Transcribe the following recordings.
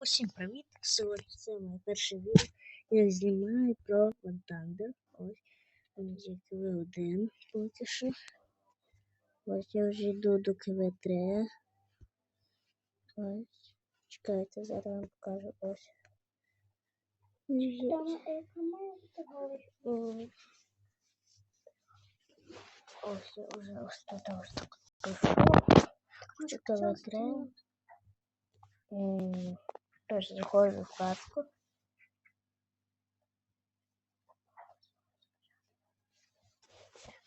Усім привіт! Сьогодні це моє перше відео. Я знімаю про контактер. Ось кв 1 потішив. Ось я вже йду до кв 3 Ось. Чекайте, зараз вам покажу ось. Ось я вже ось тут ось так. кв 3 Короче, заходим в вкладку.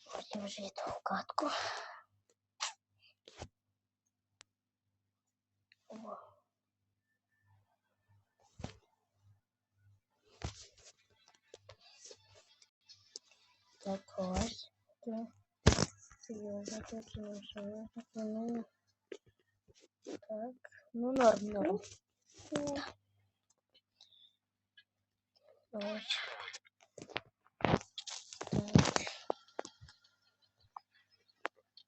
Вводим же эту вкладку. Так, класс. Так, ну норм, норм. Ось.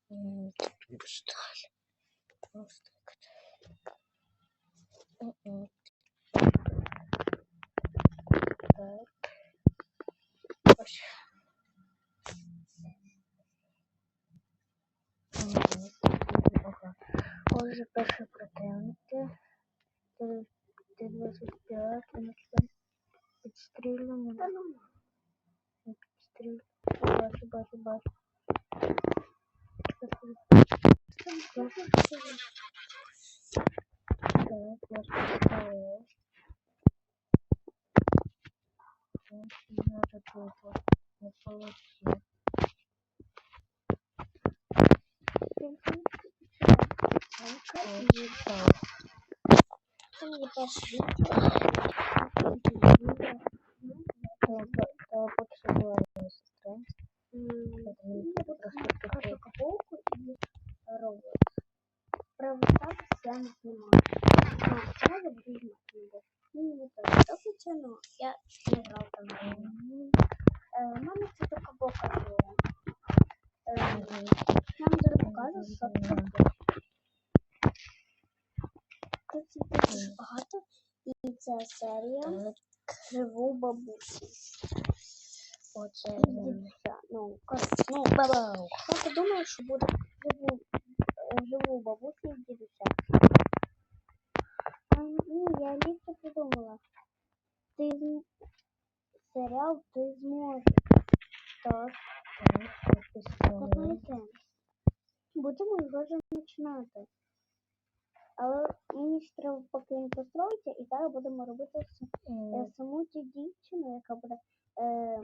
Тут. Просто так. Т-25, ми підстрілюємо. Підстрілюємо. Бачу, бачу, бачу. Так, пістолет. Ось, надо тут не получилось. Це мені Про так я не снимаю. Я. Ну, не. Так. Я не играл там. Тут дуже багато. І ця серія Криву бабусю. Оце І Ну, каже, ну, Бабау. Я подумала, що буде живу, е, живу бабусю і дідуся. Ні, я ліпше придумала. Ти серіал ти зможеш. Так, Так, пістолет. давайте. Будемо його вже починати. Але мені ж треба поки він построїться, і зараз будемо робити е, саму цю дівчину, яка буде е, ну,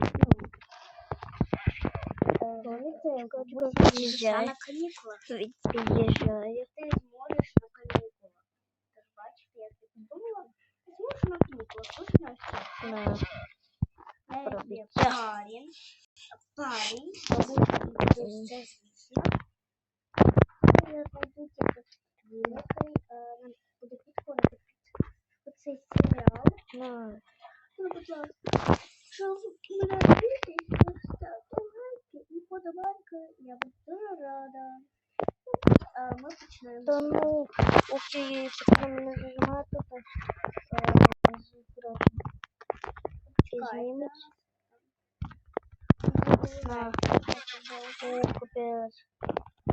е, говорити на канікулах. від- ти зможеш на канікулах. Ти ж бачите, як ти подумала, ти зможеш на канікулах, тут на все. На. Навіть є Пробіття. парень, парень, бабуся це звісно. Я знайду тільки який нам буде підходити під цей серіал. На. Ну, будь ласка, що мене дивитесь, ставте лайки і подобайки, я буду дуже рада. А ми починаємо. Та ну, якщо поки мене зажимати, то е, зразу знімуть. На. О, капець.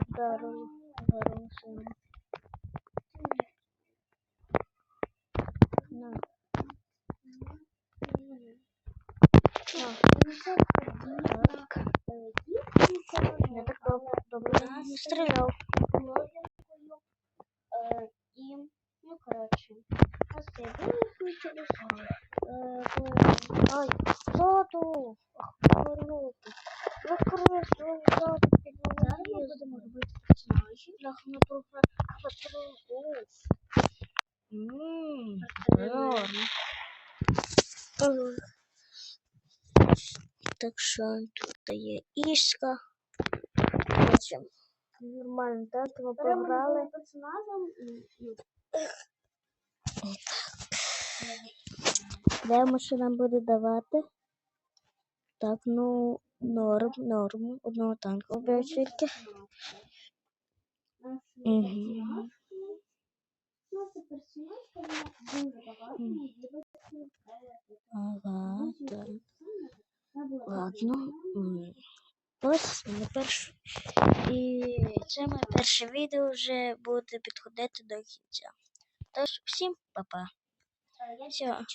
Здорово. Здорово, сильно. На. На. Так. Я так добре, не стріляв. Е, І, ну, коротше, нас це виключилось. Е, Ай, ззаду. Ах, повороти. Закрий свою ззаду під Зараз ми будемо робити персонажів. Бляха, не трохи потрогав. Ммм, Так що тут є іска. Короче, Нормально, так? Пограли. персонажем. і- і- що нам буде давати. Так, ну, норм, норм. Одного танка вбив тільки. Угу. 16 персонажка, вона дуже багато, Мгм. мої батьки, Ага, так. Ладно. Ось на перше. І це моє перше відео вже буде підходити до кінця. Тож всім па-па. Все.